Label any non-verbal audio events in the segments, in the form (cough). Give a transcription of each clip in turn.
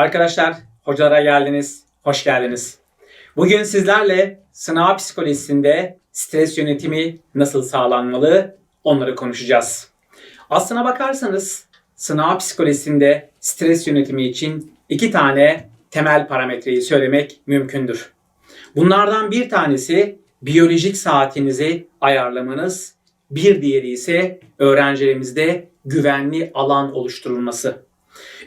Arkadaşlar, hocalara geldiniz, hoş geldiniz. Bugün sizlerle sınav psikolojisinde stres yönetimi nasıl sağlanmalı onları konuşacağız. Aslına bakarsanız sınav psikolojisinde stres yönetimi için iki tane temel parametreyi söylemek mümkündür. Bunlardan bir tanesi biyolojik saatinizi ayarlamanız, bir diğeri ise öğrencilerimizde güvenli alan oluşturulması.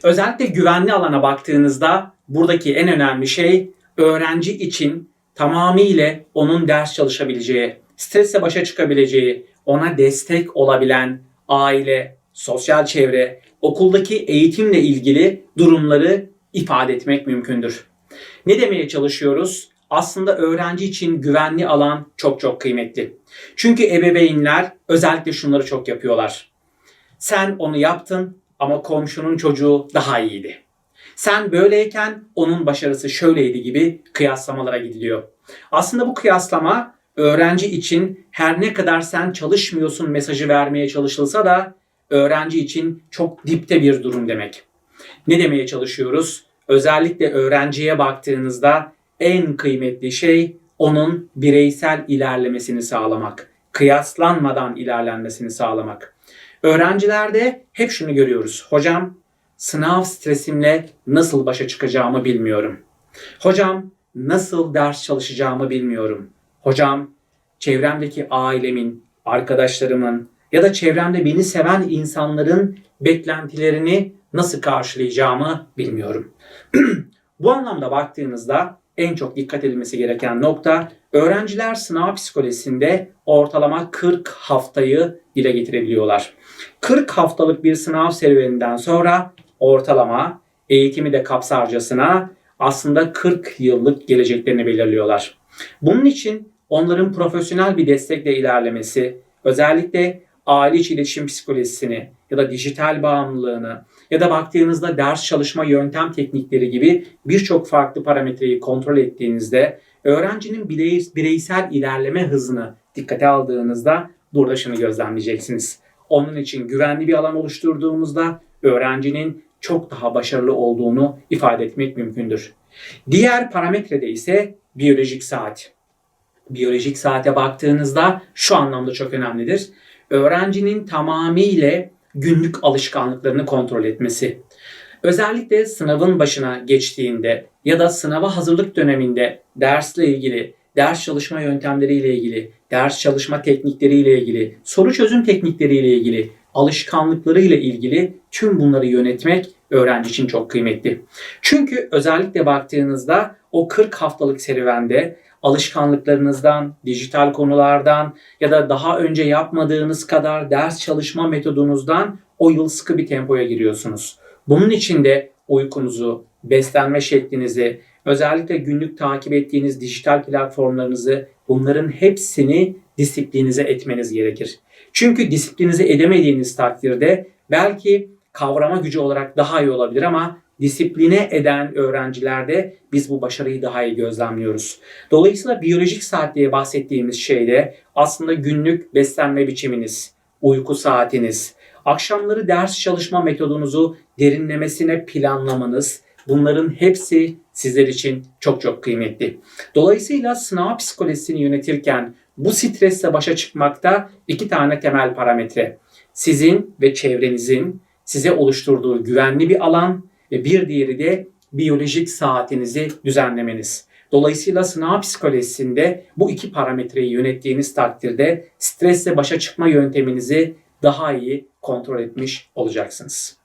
Özellikle güvenli alana baktığınızda buradaki en önemli şey öğrenci için tamamıyla onun ders çalışabileceği, stresle başa çıkabileceği, ona destek olabilen aile, sosyal çevre, okuldaki eğitimle ilgili durumları ifade etmek mümkündür. Ne demeye çalışıyoruz? Aslında öğrenci için güvenli alan çok çok kıymetli. Çünkü ebeveynler özellikle şunları çok yapıyorlar. Sen onu yaptın ama komşunun çocuğu daha iyiydi. Sen böyleyken onun başarısı şöyleydi gibi kıyaslamalara gidiliyor. Aslında bu kıyaslama öğrenci için her ne kadar sen çalışmıyorsun mesajı vermeye çalışılsa da öğrenci için çok dipte bir durum demek. Ne demeye çalışıyoruz? Özellikle öğrenciye baktığınızda en kıymetli şey onun bireysel ilerlemesini sağlamak. Kıyaslanmadan ilerlenmesini sağlamak. Öğrencilerde hep şunu görüyoruz. Hocam sınav stresimle nasıl başa çıkacağımı bilmiyorum. Hocam nasıl ders çalışacağımı bilmiyorum. Hocam çevremdeki ailemin, arkadaşlarımın ya da çevremde beni seven insanların beklentilerini nasıl karşılayacağımı bilmiyorum. (clears throat) Bu anlamda baktığınızda en çok dikkat edilmesi gereken nokta öğrenciler sınav psikolojisinde ortalama 40 haftayı dile getirebiliyorlar. 40 haftalık bir sınav serüveninden sonra ortalama eğitimi de kapsarcasına aslında 40 yıllık geleceklerini belirliyorlar. Bunun için onların profesyonel bir destekle ilerlemesi, özellikle aile içi iletişim psikolojisini ya da dijital bağımlılığını ya da baktığınızda ders çalışma yöntem teknikleri gibi birçok farklı parametreyi kontrol ettiğinizde öğrencinin bireysel ilerleme hızını dikkate aldığınızda burada şunu gözlemleyeceksiniz. Onun için güvenli bir alan oluşturduğumuzda öğrencinin çok daha başarılı olduğunu ifade etmek mümkündür. Diğer parametrede ise biyolojik saat. Biyolojik saate baktığınızda şu anlamda çok önemlidir. Öğrencinin tamamıyla günlük alışkanlıklarını kontrol etmesi. Özellikle sınavın başına geçtiğinde ya da sınava hazırlık döneminde dersle ilgili, ders çalışma yöntemleriyle ilgili, ders çalışma teknikleriyle ilgili, soru çözüm teknikleriyle ilgili, alışkanlıklarıyla ilgili tüm bunları yönetmek öğrenci için çok kıymetli. Çünkü özellikle baktığınızda o 40 haftalık serüvende alışkanlıklarınızdan, dijital konulardan ya da daha önce yapmadığınız kadar ders çalışma metodunuzdan o yıl sıkı bir tempoya giriyorsunuz. Bunun için de uykunuzu, beslenme şeklinizi, özellikle günlük takip ettiğiniz dijital platformlarınızı bunların hepsini disiplinize etmeniz gerekir. Çünkü disiplinize edemediğiniz takdirde belki kavrama gücü olarak daha iyi olabilir ama disipline eden öğrencilerde biz bu başarıyı daha iyi gözlemliyoruz. Dolayısıyla biyolojik saat diye bahsettiğimiz şeyde aslında günlük beslenme biçiminiz, uyku saatiniz, akşamları ders çalışma metodunuzu derinlemesine planlamanız, bunların hepsi sizler için çok çok kıymetli. Dolayısıyla sınav psikolojisini yönetirken bu stresle başa çıkmakta iki tane temel parametre. Sizin ve çevrenizin size oluşturduğu güvenli bir alan ve bir diğeri de biyolojik saatinizi düzenlemeniz. Dolayısıyla sınav psikolojisinde bu iki parametreyi yönettiğiniz takdirde stresle başa çıkma yönteminizi daha iyi kontrol etmiş olacaksınız.